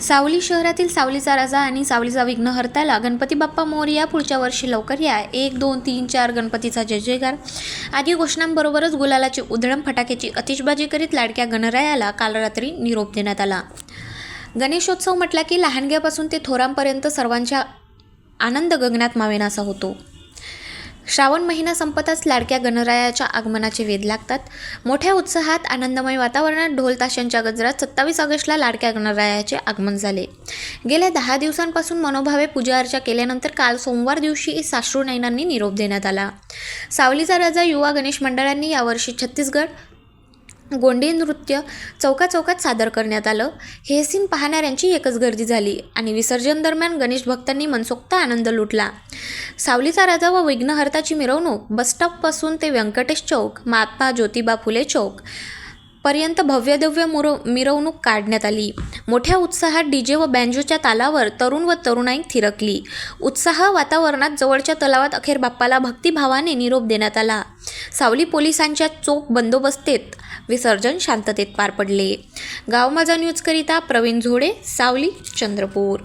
सावली शहरातील सावलीचा राजा आणि सावलीचा विघ्नहर्त्याला गणपती बाप्पा मोरया पुढच्या वर्षी लवकर या. एक दोन तीन चार गणपतीचा जय जयकार. आदी घोषणांबरोबरच गुलालाची उधळण फटाक्याची अतिशबाजी करीत लाडक्या गणरायाला काल रात्री निरोप देण्यात आला. गणेशोत्सव म्हटला की लहानग्यापासून ते थोरांपर्यंत सर्वांच्या आनंद गगनात मावेनासा होतो. श्रावण महिना संपताच लाडक्या गणरायाच्या आगमनाचे वेध लागतात. मोठ्या उत्साहात आनंदमय वातावरणात ढोल ताशांच्या गजरात सत्तावीस ऑगस्टला लाडक्या गणरायाचे आगमन झाले. गेल्या दहा दिवसांपासून मनोभावे पूजा अर्चा केल्यानंतर काल सोमवार दिवशी साश्रू नयनांनी निरोप देण्यात आला. सावलीचा राजा युवा गणेश मंडळांनी यावर्षी छत्तीसगड गोंडी नृत्य चौकाचौकात सादर करण्यात आलं. हे सीन पाहणाऱ्यांची एकच गर्दी झाली आणि विसर्जन दरम्यान गणेश भक्तांनी मनसोक्त आनंद लुटला. सावलीचा राजा व विघ्नहर्ताची मिरवणूक बसस्टॉपपासून ते व्यंकटेश चौक महात्मा ज्योतिबा फुले चौक पर्यंत भव्यदिव्य मुर मिरवणूक काढण्यात आली. मोठ्या उत्साहात डीजे व बँजोच्या तालावर तरुण व तरुणाई थिरकली. उत्साह वातावरणात जवळच्या तलावात अखेर बाप्पाला भक्तिभावाने निरोप देण्यात आला. सावली पोलिसांच्या चोख बंदोबस्तेत विसर्जन शांततेत पार पडले. गाव माझा न्यूजकरिता प्रवीण झोडे सावली चंद्रपूर.